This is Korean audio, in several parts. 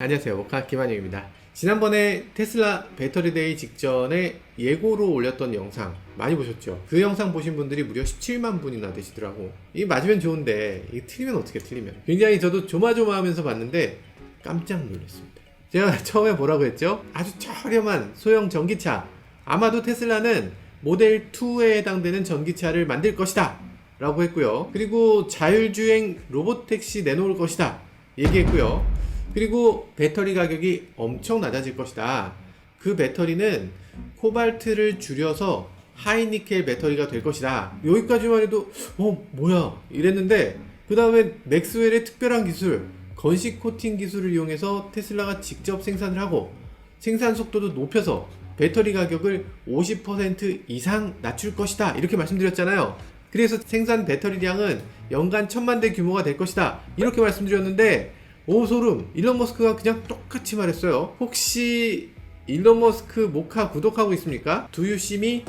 안녕하세요. 모카 김한영입니다. 지난번에 테슬라 배터리데이 직전에 예고로 올렸던 영상 많이 보셨죠? 그 영상 보신 분들이 무려 17만 분이나 되시더라고. 이 맞으면 좋은데 이게 틀리면 어떻게 틀리면? 굉장히 저도 조마조마하면서 봤는데 깜짝 놀랐습니다. 제가 처음에 뭐라고 했죠? 아주 저렴한 소형 전기차. 아마도 테슬라는 모델 2에 해당되는 전기차를 만들 것이다. 라고 했고요. 그리고 자율주행 로봇택시 내놓을 것이다. 얘기했고요. 그리고 배터리 가격이 엄청 낮아질 것이다. 그 배터리는 코발트를 줄여서 하이니켈 배터리가 될 것이다. 여기까지만 해도 어 뭐야 이랬는데 그 다음에 맥스웰의 특별한 기술 건식 코팅 기술을 이용해서 테슬라가 직접 생산을 하고 생산 속도도 높여서 배터리 가격을 50% 이상 낮출 것이다 이렇게 말씀드렸잖아요. 그래서 생산 배터리량은 연간 천만 대 규모가 될 것이다 이렇게 말씀드렸는데 오 소름. 일론 머스크가 그냥 똑같이 말했어요. 혹시 일론 머스크 모카 구독하고 있습니까? 두유심이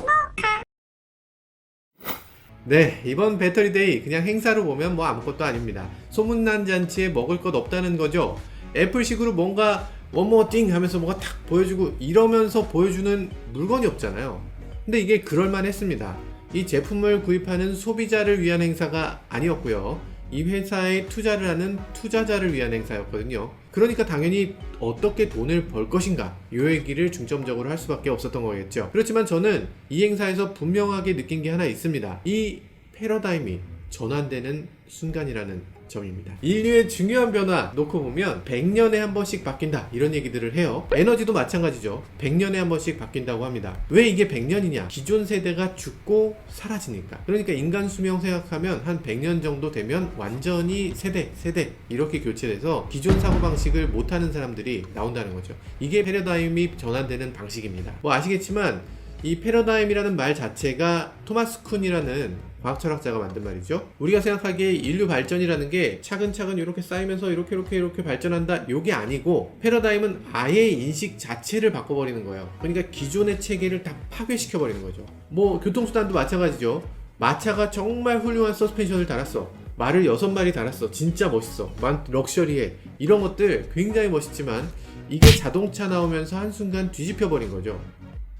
네 이번 배터리데이 그냥 행사로 보면 뭐 아무것도 아닙니다. 소문난 잔치에 먹을 것 없다는 거죠. 애플식으로 뭔가 원모띵 하면서 뭐가 탁 보여주고 이러면서 보여주는 물건이 없잖아요. 근데 이게 그럴만 했습니다. 이 제품을 구입하는 소비자를 위한 행사가 아니었고요 이 회사에 투자를 하는 투자자를 위한 행사였거든요. 그러니까 당연히 어떻게 돈을 벌 것인가 이 얘기를 중점적으로 할 수밖에 없었던 거겠죠. 그렇지만 저는 이 행사에서 분명하게 느낀 게 하나 있습니다. 이 패러다임이 전환되는 순간이라는 점입니다. 인류의 중요한 변화 놓고 보면 100년에 한 번씩 바뀐다 이런 얘기들을 해요. 에너지도 마찬가지죠. 100년에 한 번씩 바뀐다고 합니다. 왜 이게 100년이냐? 기존 세대가 죽고 사라지니까. 그러니까 인간 수명 생각하면 한 100년 정도 되면 완전히 세대 세대 이렇게 교체돼서 기존 사고 방식을 못하는 사람들이 나온다는 거죠. 이게 패러다임이 전환되는 방식입니다. 뭐 아시겠지만 이 패러다임이라는 말 자체가 토마스 쿤이라는 과학 철학자가 만든 말이죠. 우리가 생각하기에 인류 발전이라는 게 차근차근 이렇게 쌓이면서 이렇게 이렇게 이렇게 발전한다. 요게 아니고 패러다임은 아예 인식 자체를 바꿔버리는 거예요. 그러니까 기존의 체계를 다 파괴시켜 버리는 거죠. 뭐 교통수단도 마찬가지죠. 마차가 정말 훌륭한 서스펜션을 달았어. 말을 여섯 마리 달았어. 진짜 멋있어. 만 럭셔리해. 이런 것들 굉장히 멋있지만 이게 자동차 나오면서 한순간 뒤집혀 버린 거죠.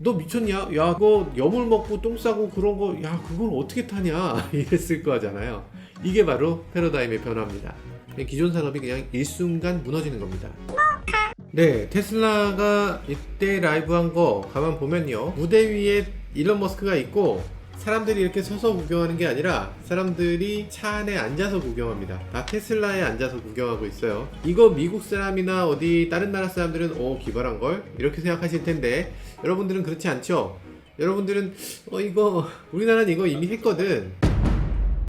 너 미쳤냐? 야, 그거 여물 먹고 똥 싸고 그런 거, 야, 그걸 어떻게 타냐? 이랬을 거잖아요. 이게 바로 패러다임의 변화입니다. 기존 산업이 그냥 일순간 무너지는 겁니다. 네, 테슬라가 이때 라이브 한 거 가만 보면요. 무대 위에 일론 머스크가 있고, 사람들이 이렇게 서서 구경하는 게 아니라 사람들이 차 안에 앉아서 구경합니다. 다 테슬라에 앉아서 구경하고 있어요. 이거 미국 사람이나 어디 다른 나라 사람들은 오 기발한 걸 이렇게 생각하실 텐데 여러분들은 그렇지 않죠. 여러분들은 어 이거 우리나라는 이거 이미 했거든.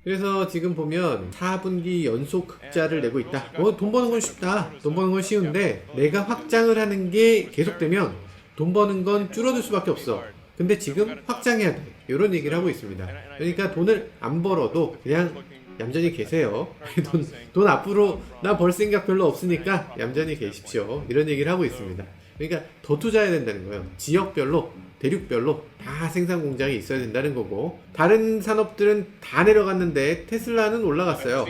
그래서 지금 보면 4분기 연속 흑자를 내고 있다. 어, 돈 버는 건 쉽다. 돈 버는 건 쉬운데 내가 확장을 하는 게 계속되면 돈 버는 건 줄어들 수밖에 없어. 근데 지금 확장해야 돼. 이런 얘기를 하고 있습니다. 그러니까 돈을 안 벌어도 그냥 얌전히 계세요. 돈, 돈 앞으로 나 벌 생각 별로 없으니까 얌전히 계십시오. 이런 얘기를 하고 있습니다. 그러니까 더 투자해야 된다는 거예요. 지역별로, 대륙별로 다 생산 공장이 있어야 된다는 거고, 다른 산업들은 다 내려갔는데 테슬라는 올라갔어요.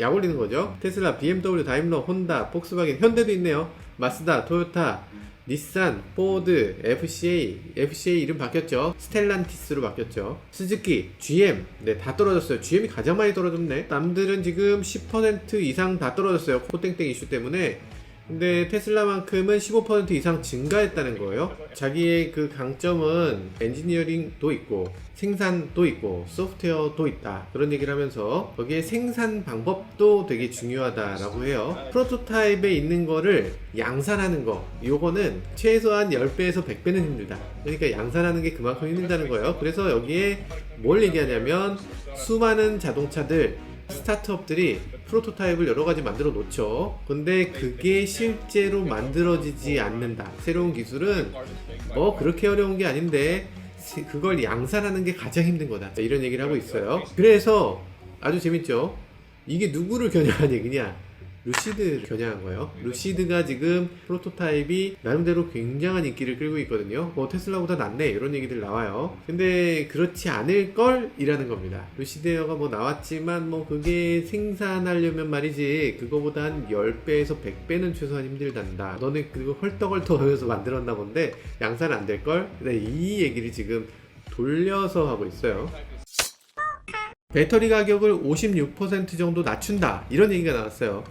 약 올리는 거죠. 테슬라, BMW, 다임러, 혼다, 폭스바겐, 현대도 있네요. 마스다, 토요타, 닛산, 포드, FCA, FCA 이름 바뀌었죠. 스텔란티스로 바뀌었죠. 스즈키, GM, 네, 다 떨어졌어요. GM이 가장 많이 떨어졌네. 남들은 지금 10% 이상 다 떨어졌어요. 코땡땡 이슈 때문에. 근데 테슬라만큼은 15% 이상 증가했다는 거예요. 자기의 그 강점은 엔지니어링도 있고 생산도 있고 소프트웨어도 있다. 그런 얘기를 하면서 거기에 생산 방법도 되게 중요하다라고 해요. 프로토타입에 있는 거를 양산하는 거. 요거는 최소한 10배에서 100배는 힘들다. 그러니까 양산하는 게 그만큼 힘들다는 거예요. 그래서 여기에 뭘 얘기하냐면 수많은 자동차들 스타트업들이 프로토타입을 여러 가지 만들어 놓죠. 근데 그게 실제로 만들어지지 않는다. 새로운 기술은 뭐 그렇게 어려운 게 아닌데 세- 그걸 양산하는 게 가장 힘든 거다. 이런 얘기를 하고 있어요. 그래서 아주 재밌죠. 이게 누구를 겨냥한 얘기냐? 루시드 겨냥한 거예요. 루시드가 지금 프로토타입이 나름대로 굉장한 인기를 끌고 있거든요. 뭐 테슬라보다 낫네 이런 얘기들 나와요. 근데 그렇지 않을 걸 이라는 겁니다. 루시드 에어가 뭐 나왔지만 뭐 그게 생산하려면 말이지 그거보다 한 10배에서 100배는 최소한 힘들단다. 너네 그리고 헐떡헐떡 하면서 만들었나 본데 양산 안 될 걸? 네, 이 얘기를 지금 돌려서 하고 있어요. 배터리 가격을 56% 정도 낮춘다 이런 얘기가 나왔어요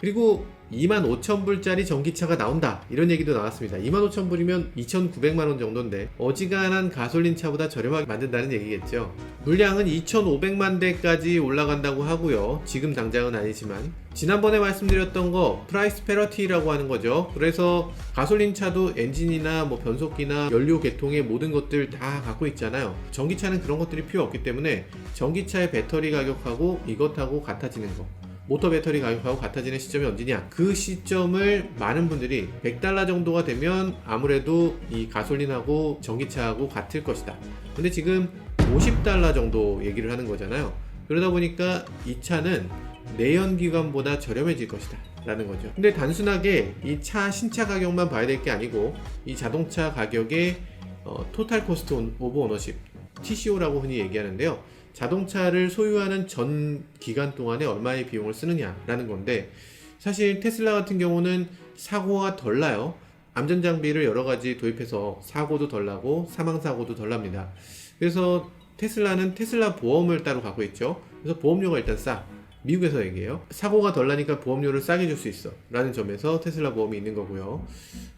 그리고 25,000불짜리 전기차가 나온다. 이런 얘기도 나왔습니다. 25,000불이면 2,900만원 정도인데 어지간한 가솔린 차보다 저렴하게 만든다는 얘기겠죠. 물량은 2,500만 대까지 올라간다고 하고요. 지금 당장은 아니지만. 지난번에 말씀드렸던 거 프라이스 페러티라고 하는 거죠. 그래서 가솔린 차도 엔진이나 뭐 변속기나 연료 계통의 모든 것들 다 갖고 있잖아요. 전기차는 그런 것들이 필요 없기 때문에 전기차의 배터리 가격하고 이것하고 같아지는 거 모터 배터리 가격하고 같아지는 시점이 언제냐? 그 시점을 많은 분들이 100달러 정도가 되면 아무래도 이 가솔린하고 전기차하고 같을 것이다. 근데 지금 50달러 정도 얘기를 하는 거잖아요. 그러다 보니까 이 차는 내연기관보다 저렴해질 것이다 라는 거죠. 근데 단순하게 이 차 신차 가격만 봐야 될 게 아니고 이 자동차 가격의 어, 토탈 코스트 오브 오너십 TCO라고 흔히 얘기하는데요 자동차를 소유하는 전 기간 동안에 얼마의 비용을 쓰느냐라는 건데 사실 테슬라 같은 경우는 사고가 덜 나요. 안전 장비를 여러 가지 도입해서 사고도 덜 나고 사망 사고도 덜 납니다. 그래서 테슬라는 테슬라 보험을 따로 갖고 있죠. 그래서 보험료가 일단 싸. 미국에서 얘기해요. 사고가 덜 나니까 보험료를 싸게 줄 수 있어. 라는 점에서 테슬라 보험이 있는 거고요.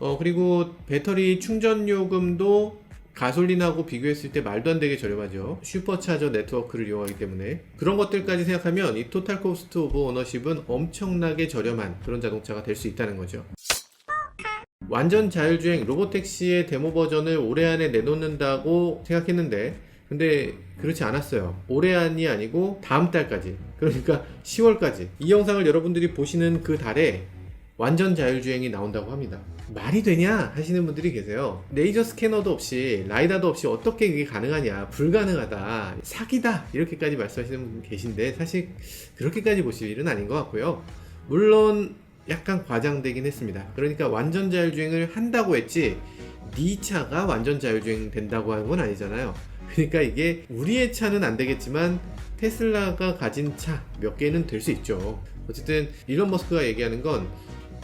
어, 그리고 배터리 충전 요금도 가솔린하고 비교했을 때 말도 안 되게 저렴하죠. 슈퍼차저 네트워크를 이용하기 때문에 그런 것들까지 생각하면 이 토탈 코스트 오브 오너십은 엄청나게 저렴한 그런 자동차가 될 수 있다는 거죠. 완전 자율주행 로보택시의 데모 버전을 올해 안에 내놓는다고 생각했는데 근데 그렇지 않았어요. 올해 안이 아니고 다음 달까지. 그러니까 10월까지. 이 영상을 여러분들이 보시는 그 달에 완전 자율주행이 나온다고 합니다. 말이 되냐 하시는 분들이 계세요. 레이저 스캐너도 없이 라이다도 없이 어떻게 이게 가능하냐 불가능하다 사기다 이렇게까지 말씀하시는 분 계신데 사실 그렇게까지 보실 일은 아닌 것 같고요. 물론 약간 과장되긴 했습니다. 그러니까 완전 자율주행을 한다고 했지 네 차가 완전 자율주행 된다고 하는 건 아니잖아요. 그러니까 이게 우리의 차는 안 되겠지만 테슬라가 가진 차 몇 개는 될 수 있죠. 어쨌든 일론 머스크가 얘기하는 건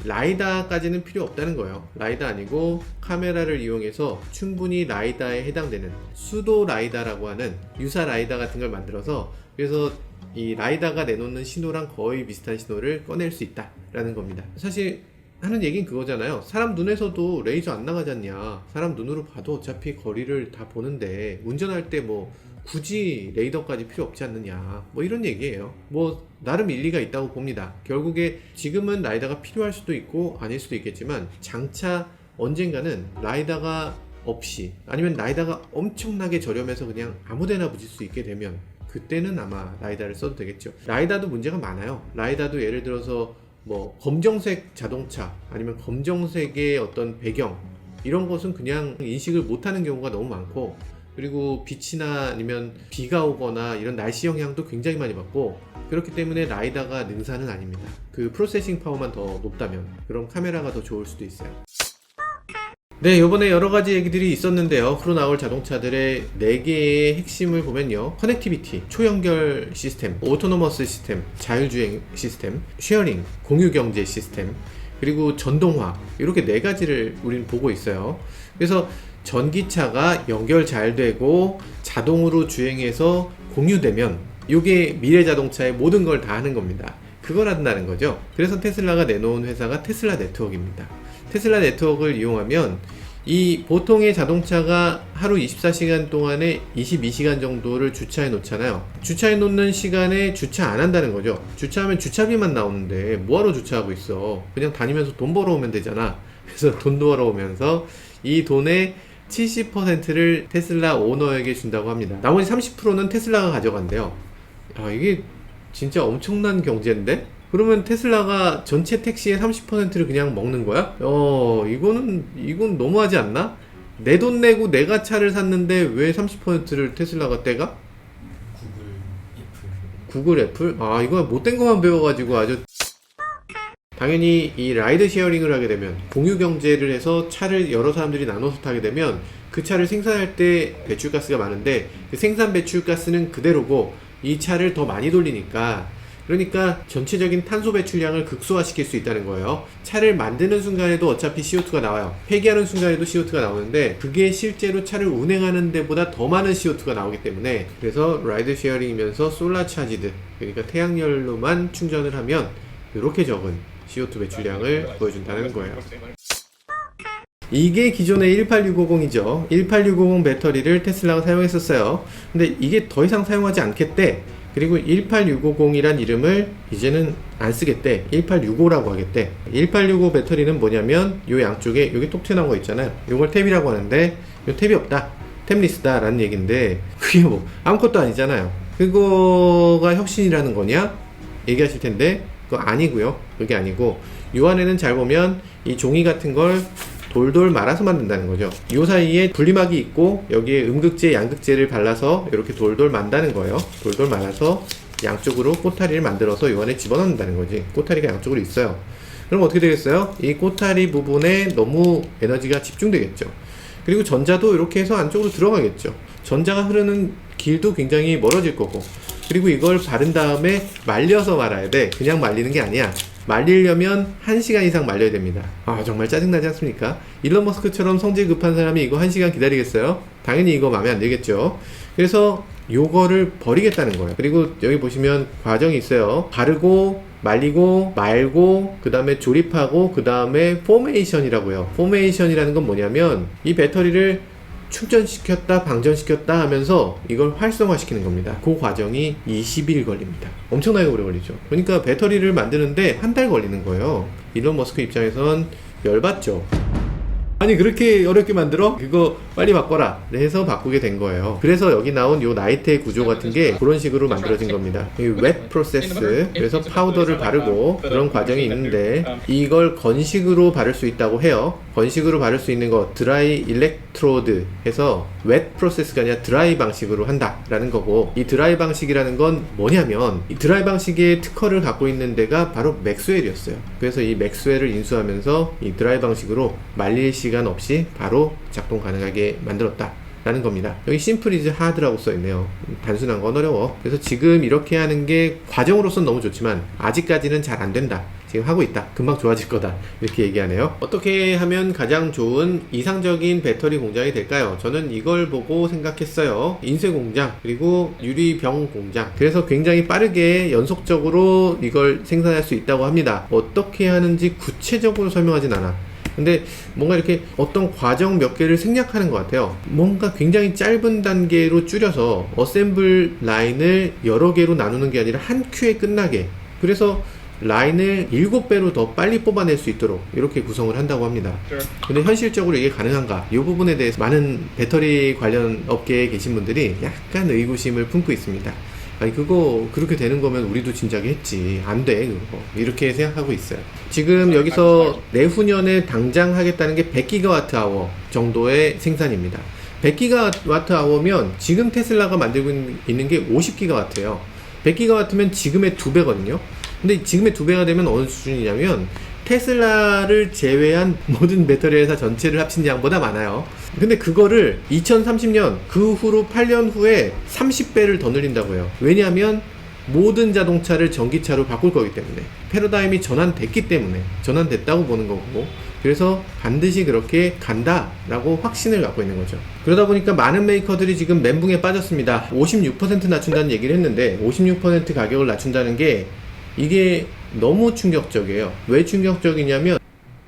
라이다까지는 필요 없다는 거예요. 라이다 아니고 카메라를 이용해서 충분히 라이다에 해당되는 수도 라이다라고 하는 유사 라이다 같은 걸 만들어서 그래서 이 라이다가 내놓는 신호랑 거의 비슷한 신호를 꺼낼 수 있다라는 겁니다. 사실 하는 얘긴 그거잖아요. 사람 눈에서도 레이저 안 나가잖냐. 사람 눈으로 봐도 어차피 거리를 다 보는데 운전할 때 뭐 굳이 레이더까지 필요 없지 않느냐. 뭐 이런 얘기예요. 뭐 나름 일리가 있다고 봅니다. 결국에 지금은 라이다가 필요할 수도 있고 아닐 수도 있겠지만 장차 언젠가는 라이다가 없이 아니면 라이다가 엄청나게 저렴해서 그냥 아무데나 붙일 수 있게 되면 그때는 아마 라이다를 써도 되겠죠. 라이다도 문제가 많아요. 라이다도 예를 들어서 뭐 검정색 자동차 아니면 검정색의 어떤 배경 이런 것은 그냥 인식을 못하는 경우가 너무 많고 그리고 빛이나 아니면 비가 오거나 이런 날씨 영향도 굉장히 많이 받고 그렇기 때문에 라이다가 능사는 아닙니다. 그 프로세싱 파워만 더 높다면 그럼 카메라가 더 좋을 수도 있어요. 네, 이번에 여러 가지 얘기들이 있었는데요. 앞으로 나올 자동차들의 4개의 핵심을 보면요. 커넥티비티, 초연결 시스템, 오토노머스 시스템, 자율주행 시스템, 쉐어링, 공유경제 시스템, 그리고 전동화, 이렇게 네 가지를 우리는 보고 있어요. 그래서 전기차가 연결 잘 되고 자동으로 주행해서 공유되면 이게 미래 자동차의 모든 걸 다 하는 겁니다. 그걸 한다는 거죠. 그래서 테슬라가 내놓은 회사가 테슬라 네트워크입니다. 테슬라 네트워크를 이용하면 이 보통의 자동차가 하루 24시간 동안에 22시간 정도를 주차해 놓잖아요. 주차해 놓는 시간에 주차 안 한다는 거죠. 주차하면 주차비만 나오는데 뭐하러 주차하고 있어. 그냥 다니면서 돈 벌어오면 되잖아. 그래서 돈 벌어오면서 이 돈의 70%를 테슬라 오너에게 준다고 합니다. 나머지 30%는 테슬라가 가져간대요. 아, 이게 진짜 엄청난 경제인데? 그러면 테슬라가 전체 택시의 30%를 그냥 먹는 거야? 어, 이거는, 이건 너무하지 않나? 내 돈 내고 내가 차를 샀는데 왜 30%를 테슬라가 떼가? 구글, 애플 구글, 애플? 아, 이거 못된 것만 배워가지고 아주 당연히 이 라이드 쉐어링을 하게 되면 공유 경제를 해서 차를 여러 사람들이 나눠서 타게 되면 그 차를 생산할 때 배출가스가 많은데 그 생산 배출가스는 그대로고 이 차를 더 많이 돌리니까 그러니까 전체적인 탄소 배출량을 극소화시킬 수 있다는 거예요. 차를 만드는 순간에도 어차피 CO2가 나와요. 폐기하는 순간에도 CO2가 나오는데 그게 실제로 차를 운행하는 데보다 더 많은 CO2가 나오기 때문에 그래서 라이드 쉐어링이면서 솔라 차지드 그러니까 태양열로만 충전을 하면 이렇게 적은 CO2 배출량을 보여준다는 거예요. 이게 기존의 18650이죠. 18650 배터리를 테슬라가 사용했었어요. 근데 이게 더 이상 사용하지 않겠대. 그리고 18650이란 이름을 이제는 안 쓰겠대. 1865라고 하겠대. 1865 배터리는 뭐냐면 요 양쪽에 여기 톡 튀어나온 거 있잖아요. 요걸 탭이라고 하는데 요 탭이 없다. 탭리스다 라는 얘기인데 그게 뭐 아무것도 아니잖아요. 그거가 혁신이라는 거냐? 얘기하실 텐데 그거 아니고요. 그게 아니고 요 안에는 잘 보면 이 종이 같은 걸 돌돌 말아서 만든다는 거죠. 요 사이에 분리막이 있고 여기에 음극재, 양극재를 발라서 이렇게 돌돌 만다는 거예요. 돌돌 말아서 양쪽으로 꼬타리를 만들어서 요 안에 집어넣는다는 거지. 꼬타리가 양쪽으로 있어요. 그럼 어떻게 되겠어요? 이 꼬타리 부분에 너무 에너지가 집중되겠죠. 그리고 전자도 이렇게 해서 안쪽으로 들어가겠죠. 전자가 흐르는 길도 굉장히 멀어질 거고. 그리고 이걸 바른 다음에 말려서 말아야 돼. 그냥 말리는 게 아니야. 말리려면 1시간 이상 말려야 됩니다. 아, 정말 짜증나지 않습니까? 일론 머스크처럼 성질 급한 사람이 이거 1시간 기다리겠어요? 당연히 이거 마음에 안 들겠죠. 그래서 요거를 버리겠다는 거예요. 그리고 여기 보시면 과정이 있어요. 바르고 말리고 말고 그 다음에 조립하고 그 다음에 포메이션이라고요. 포메이션이라는 건 뭐냐면 이 배터리를 충전시켰다 방전시켰다 하면서 이걸 활성화시키는 겁니다. 그 과정이 20일 걸립니다. 엄청나게 오래 걸리죠. 그러니까 배터리를 만드는데 한 달 걸리는 거예요. 일론 머스크 입장에선 열받죠. 아니 그렇게 어렵게 만들어? 그거 빨리 바꿔라. 해서 바꾸게 된 거예요. 그래서 여기 나온 요 나이트의 구조 같은 게 그런 식으로 만들어진 겁니다. 이웹 프로세스 그래서 파우더를 바르고 그런 과정이 있는데 이걸 건식으로 바를 수 있다고 해요. 건식으로 바를 수 있는 거 드라이 일렉트로드 해서 웹 프로세스가 아니라 드라이 방식으로 한다 라는 거고 이 드라이 방식이라는 건 뭐냐면 이 드라이 방식의 특허를 갖고 있는 데가 바로 맥스웰이었어요. 그래서 이 맥스웰을 인수하면서 이 드라이 방식으로 말릴 시간 없이 바로 작동 가능하게 만들었다. 라는 겁니다. 여기 심플 이즈 하드라고 써 있네요. 단순한 건 어려워. 그래서 지금 이렇게 하는 게 과정으로서는 너무 좋지만 아직까지는 잘 안 된다. 지금 하고 있다. 금방 좋아질 거다. 이렇게 얘기하네요. 어떻게 하면 가장 좋은 이상적인 배터리 공장이 될까요? 저는 이걸 보고 생각했어요. 인쇄 공장, 그리고 유리병 공장. 그래서 굉장히 빠르게 연속적으로 이걸 생산할 수 있다고 합니다. 어떻게 하는지 구체적으로 설명하진 않아. 근데 뭔가 이렇게 어떤 과정 몇 개를 생략하는 것 같아요. 뭔가 굉장히 짧은 단계로 줄여서 어셈블 라인을 여러 개로 나누는 게 아니라 한 큐에 끝나게. 그래서 라인을 7배로 더 빨리 뽑아낼 수 있도록 이렇게 구성을 한다고 합니다. 근데 현실적으로 이게 가능한가? 이 부분에 대해서 많은 배터리 관련 업계에 계신 분들이 약간 의구심을 품고 있습니다. 아니 그거 그렇게 되는 거면 우리도 진작에 했지. 안 돼 그거. 이렇게 생각하고 있어요. 지금 여기서 내후년에 당장 하겠다는 게 100기가와트 아워 정도의 생산입니다. 100기가와트 아워면 지금 테슬라가 만들고 있는 게 50기가와트예요. 100기가와트면 지금의 두 배거든요. 근데 지금의 두 배가 되면 어느 수준이냐면 테슬라를 제외한 모든 배터리 회사 전체를 합친 양보다 많아요. 근데 그거를 2030년 그 후로 8년 후에 30배를 더 늘린다고요. 왜냐하면 모든 자동차를 전기차로 바꿀 거기 때문에 패러다임이 전환됐기 때문에 전환됐다고 보는 거고 그래서 반드시 그렇게 간다라고 확신을 갖고 있는 거죠. 그러다 보니까 많은 메이커들이 지금 멘붕에 빠졌습니다. 56% 낮춘다는 얘기를 했는데 56% 가격을 낮춘다는 게 이게 너무 충격적이에요. 왜 충격적이냐면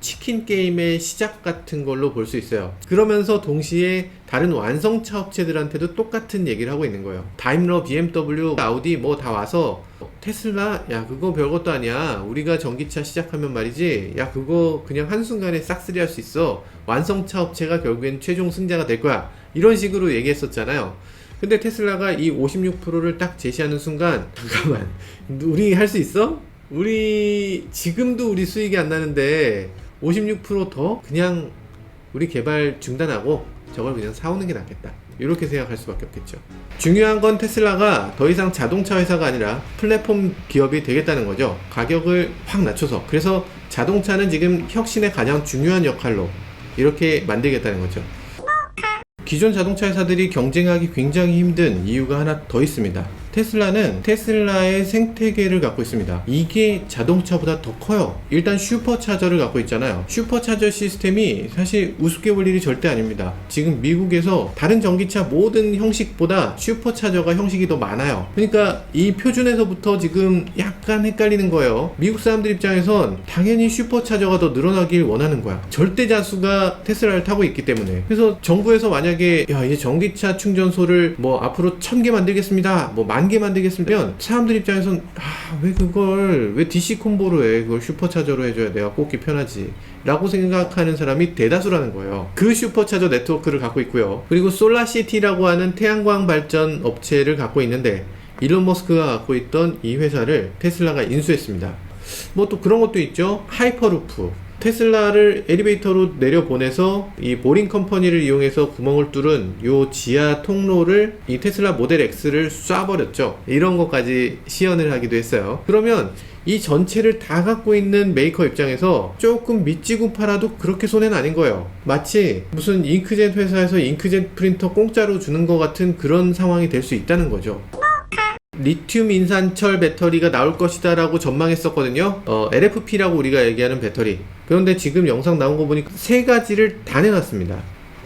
치킨 게임의 시작 같은 걸로 볼 수 있어요. 그러면서 동시에 다른 완성차 업체들한테도 똑같은 얘기를 하고 있는 거예요. 다임러, BMW, 아우디 뭐 다 와서 테슬라 야 그거 별것도 아니야. 우리가 전기차 시작하면 말이지. 야 그거 그냥 한순간에 싹쓸이 할 수 있어. 완성차 업체가 결국엔 최종 승자가 될 거야. 이런 식으로 얘기했었잖아요. 근데 테슬라가 이 56%를 딱 제시하는 순간 잠깐만 우리 할 수 있어? 우리 지금도 우리 수익이 안 나는데 56%더 그냥 우리 개발 중단하고 저걸 그냥 사오는 게 낫겠다 이렇게 생각할 수밖에 없겠죠. 중요한 건 테슬라가 더 이상 자동차 회사가 아니라 플랫폼 기업이 되겠다는 거죠. 가격을 확 낮춰서. 그래서 자동차는 지금 혁신의 가장 중요한 역할로 이렇게 만들겠다는 거죠. 기존 자동차 회사들이 경쟁하기 굉장히 힘든 이유가 하나 더 있습니다. 테슬라는 테슬라의 생태계를 갖고 있습니다. 이게 자동차보다 더 커요. 일단 슈퍼차저를 갖고 있잖아요. 슈퍼차저 시스템이 사실 우습게 볼 일이 절대 아닙니다. 지금 미국에서 다른 전기차 모든 형식보다 슈퍼차저가 형식이 더 많아요. 그러니까 이 표준에서부터 지금 약간 헷갈리는 거예요. 미국 사람들 입장에선 당연히 슈퍼차저가 더 늘어나길 원하는 거야. 절대 자수가 테슬라를 타고 있기 때문에. 그래서 정부에서 만약에 야 이제 전기차 충전소를 뭐 앞으로 천 개 만들겠습니다. 뭐 만개 만들겠으면 사람들 입장에선 아 왜 그걸 왜 DC 콤보로 해? 그걸 슈퍼차저로 해줘야 내가 꽂기 편하지. 라고 생각하는 사람이 대다수라는 거예요. 그 슈퍼차저 네트워크를 갖고 있고요. 그리고 솔라시티라고 하는 태양광 발전 업체를 갖고 있는데 일론 머스크가 갖고 있던 이 회사를 테슬라가 인수했습니다. 뭐 또 그런 것도 있죠. 하이퍼루프. 테슬라를 엘리베이터로 내려보내서 이 보링 컴퍼니를 이용해서 구멍을 뚫은 요 지하 통로를 이 테슬라 모델 X를 쏴버렸죠. 이런 것까지 시연을 하기도 했어요. 그러면 이 전체를 다 갖고 있는 메이커 입장에서 조금 밑지고 팔아도 그렇게 손해는 아닌 거예요. 마치 무슨 잉크젯 회사에서 잉크젯 프린터 공짜로 주는 것 같은 그런 상황이 될 수 있다는 거죠. 리튬 인산철 배터리가 나올 것이다 라고 전망했었거든요. 어, LFP라고 우리가 얘기하는 배터리. 그런데 지금 영상 나온 거 보니까 세 가지를 다 내놨습니다.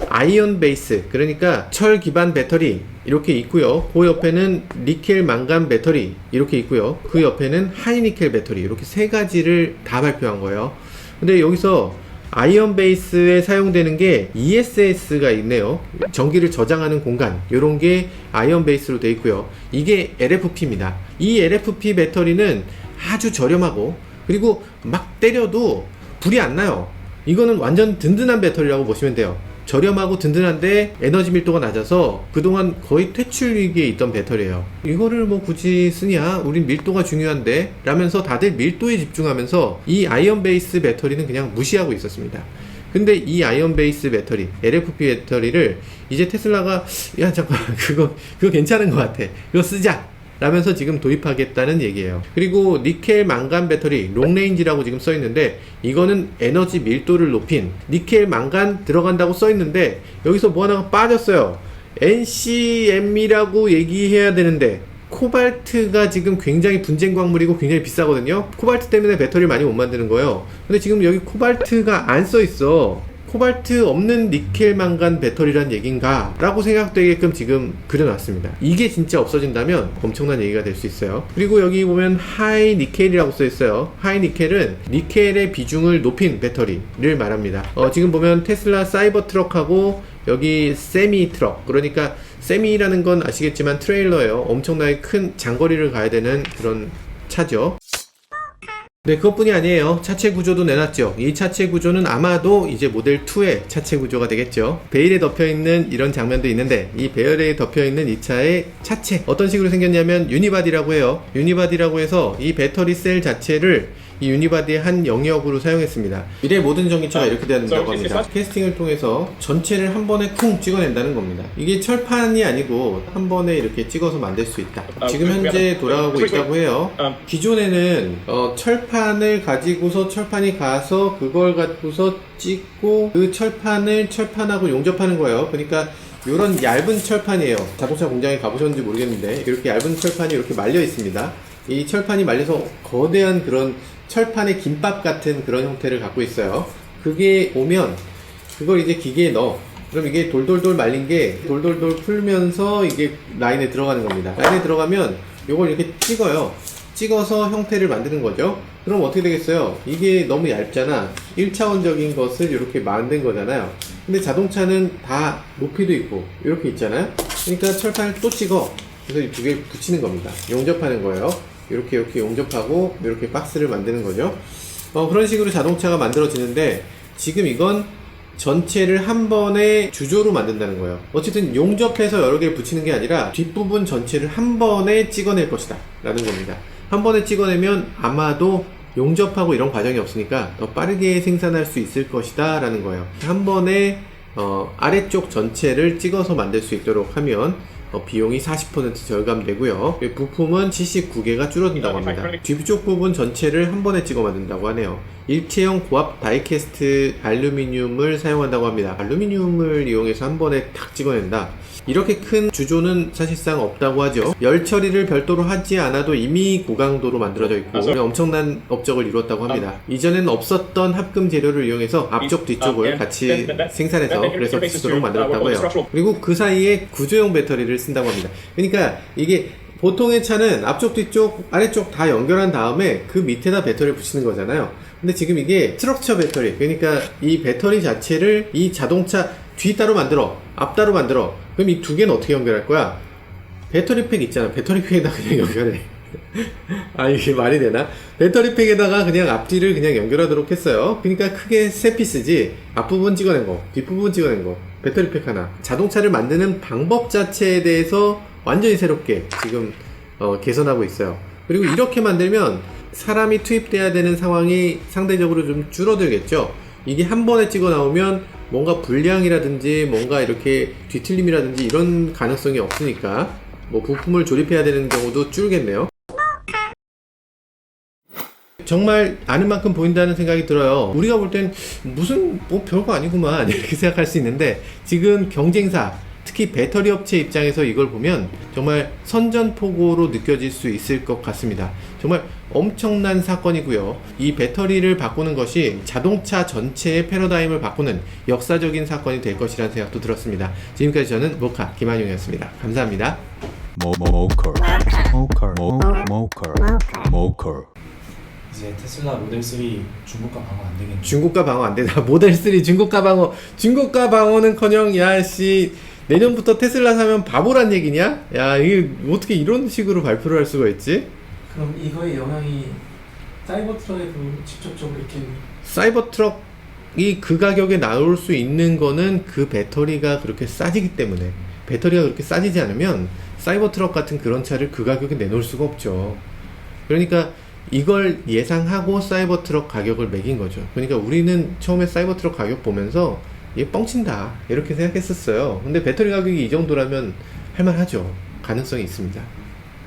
아이언 베이스, 그러니까 철 기반 배터리 이렇게 있고요. 그 옆에는 니켈 망간 배터리 이렇게 있고요. 그 옆에는 하이니켈 배터리 이렇게 세 가지를 다 발표한 거예요. 근데 여기서 아이언 베이스에 사용되는 게 ESS가 있네요. 전기를 저장하는 공간. 요런 게 아이언 베이스로 되어 있고요. 이게 LFP입니다. 이 LFP 배터리는 아주 저렴하고 그리고 막 때려도 불이 안 나요. 이거는 완전 든든한 배터리라고 보시면 돼요. 저렴하고 든든한데 에너지 밀도가 낮아서 그동안 거의 퇴출 위기에 있던 배터리예요. 이거를 뭐 굳이 쓰냐? 우린 밀도가 중요한데 라면서 다들 밀도에 집중하면서 이 아이언 베이스 배터리는 그냥 무시하고 있었습니다. 근데 이 아이언 베이스 배터리, LFP 배터리를 이제 테슬라가 야 잠깐 그거 그거 괜찮은 것 같아. 그거 쓰자. 라면서 지금 도입하겠다는 얘기예요. 그리고 니켈 망간 배터리 롱레인지라고 지금 써 있는데 이거는 에너지 밀도를 높인 니켈 망간 들어간다고 써 있는데 여기서 뭐 하나가 빠졌어요. NCM이라고 얘기해야 되는데 코발트가 지금 굉장히 분쟁 광물이고 굉장히 비싸거든요. 코발트 때문에 배터리를 많이 못 만드는 거예요. 근데 지금 여기 코발트가 안 써 있어. 코발트 없는 니켈 망간 배터리란 얘긴가? 라고 생각되게끔 지금 그려놨습니다. 이게 진짜 없어진다면 엄청난 얘기가 될 수 있어요. 그리고 여기 보면 하이 니켈이라고 써 있어요. 하이 니켈은 니켈의 비중을 높인 배터리를 말합니다. 어, 지금 보면 테슬라 사이버 트럭하고 여기 세미 트럭 그러니까 세미라는 건 아시겠지만 트레일러예요. 엄청나게 큰 장거리를 가야 되는 그런 차죠. 네, 그것뿐이 아니에요. 차체 구조도 내놨죠. 이 차체 구조는 아마도 이제 모델 2의 차체 구조가 되겠죠. 베일에 덮여 있는 이런 장면도 있는데 이 베일에 덮여 있는 이 차의 차체 어떤 식으로 생겼냐면 유니바디라고 해요. 유니바디라고 해서 이 배터리 셀 자체를 이 유니바디의 한 영역으로 사용했습니다. 미래 모든 전기차가 아, 이렇게 된다고 저 합니다. 캐스팅을 통해서 전체를 한 번에 쿵 찍어낸다는 겁니다. 이게 철판이 아니고 한 번에 이렇게 찍어서 만들 수 있다. 아, 지금 그- 현재 그- 돌아가고 그- 있다고 해요. 아, 기존에는 어, 철판을 가지고서 철판이 가서 그걸 갖고서 찍고 그 철판을 철판하고 용접하는 거예요. 그러니까 이런 얇은 철판이에요. 자동차 공장에 가보셨는지 모르겠는데 이렇게 얇은 철판이 이렇게 말려 있습니다. 이 철판이 말려서 거대한 그런 철판의 김밥 같은 그런 형태를 갖고 있어요. 그게 오면 그걸 이제 기계에 넣어. 그럼 이게 돌돌돌 말린 게 돌돌돌 풀면서 이게 라인에 들어가는 겁니다. 라인에 들어가면 이걸 이렇게 찍어요. 찍어서 형태를 만드는 거죠. 그럼 어떻게 되겠어요? 이게 너무 얇잖아. 1차원적인 것을 이렇게 만든 거잖아요. 근데 자동차는 다 높이도 있고 이렇게 있잖아요. 그러니까 철판을 또 찍어. 그래서 이 두 개를 붙이는 겁니다. 용접하는 거예요. 이렇게 이렇게 용접하고 이렇게 박스를 만드는 거죠. 어, 그런 식으로 자동차가 만들어지는데 지금 이건 전체를 한 번에 주조로 만든다는 거예요. 어쨌든 용접해서 여러 개를 붙이는 게 아니라 뒷부분 전체를 한 번에 찍어낼 것이다. 라는 겁니다. 한 번에 찍어내면 아마도 용접하고 이런 과정이 없으니까 더 빠르게 생산할 수 있을 것이다. 라는 거예요. 한 번에 어, 아래쪽 전체를 찍어서 만들 수 있도록 하면 어, 비용이 40% 절감되고요. 부품은 79개가 줄어든다고 합니다. 뒤쪽 부분 전체를 한 번에 찍어 만든다고 하네요. 일체형 고압 다이캐스트 알루미늄을 사용한다고 합니다. 알루미늄을 이용해서 한 번에 탁 찍어낸다. 이렇게 큰 주조는 사실상 없다고 하죠. 열 처리를 별도로 하지 않아도 이미 고강도로 만들어져 있고 엄청난 업적을 이루었다고 합니다. 이전에는 없었던 합금 재료를 이용해서 앞쪽 뒤쪽을 같이 생산해서 그래서 부수도록 만들었다고 해요. 그리고 그 사이에 구조용 배터리를 쓴다고 합니다. 그러니까 이게 보통의 차는 앞쪽 뒤쪽 아래쪽 다 연결한 다음에 그 밑에다 배터리를 붙이는 거잖아요. 근데 지금 이게 트럭처 배터리 그러니까 이 배터리 자체를 이 자동차 뒤 따로 만들어 앞 따로 만들어 그럼 이 두 개는 어떻게 연결할 거야? 배터리 팩 있잖아. 배터리 팩에다 그냥 연결해. 아 이게 말이 되나? 배터리 팩에다가 그냥 앞뒤를 그냥 연결하도록 했어요. 그러니까 크게 세 피스지 앞부분 찍어낸 거, 뒷부분 찍어낸 거, 배터리 팩 하나. 자동차를 만드는 방법 자체에 대해서 완전히 새롭게 지금 어, 개선하고 있어요. 그리고 이렇게 만들면 사람이 투입돼야 되는 상황이 상대적으로 좀 줄어들겠죠. 이게 한 번에 찍어 나오면 뭔가 불량이라든지 뭔가 이렇게 뒤틀림이라든지 이런 가능성이 없으니까 뭐 부품을 조립해야 되는 경우도 줄겠네요. 정말 아는 만큼 보인다는 생각이 들어요. 우리가 볼 땐 무슨 뭐 별거 아니구만 이렇게 생각할 수 있는데 지금 경쟁사 특히 배터리 업체 입장에서 이걸 보면 정말 선전포고로 느껴질 수 있을 것 같습니다. 정말 엄청난 사건이고요. 이 배터리를 바꾸는 것이 자동차 전체의 패러다임을 바꾸는 역사적인 사건이 될 것이라는 생각도 들었습니다. 지금까지 저는 모카 김한용이었습니다. 감사합니다. Moker. Mo- Moker. Moker. 이제 테슬라 모델 3 중국과 방어 안 되겠네. 중고가 방어 안 되다. 모델 3 중고가 방어. 중고가 방어는커녕 야씨 내년부터 테슬라 사면 바보란 얘기냐? 야 이게 어떻게 이런 식으로 발표를 할 수가 있지? 그럼 이거의 영향이 사이버 트럭에도 직접적으로 이렇게 사이버 트럭이 그 가격에 나올 수 있는 거는 그 배터리가 그렇게 싸지기 때문에 배터리가 그렇게 싸지지 않으면 사이버 트럭 같은 그런 차를 그 가격에 내놓을 수가 없죠. 그러니까 이걸 예상하고 사이버 트럭 가격을 매긴 거죠. 그러니까 우리는 처음에 사이버 트럭 가격 보면서 얘 뻥친다 이렇게 생각했었어요. 근데 배터리 가격이 이 정도라면 할만하죠. 가능성이 있습니다.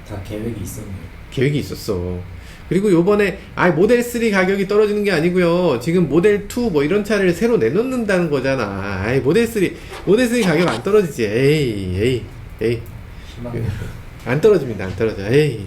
다 계획이 있었네요. 계획이 있었어. 그리고 요번에 아 모델 3 가격이 떨어지는 게 아니고요. 지금 모델 2 뭐 이런 차를 새로 내놓는다는 거잖아. 아이 모델 3 모델 3 가격 안 떨어지지. 에이 에이 에이. 안 떨어집니다. 안 떨어져. 에이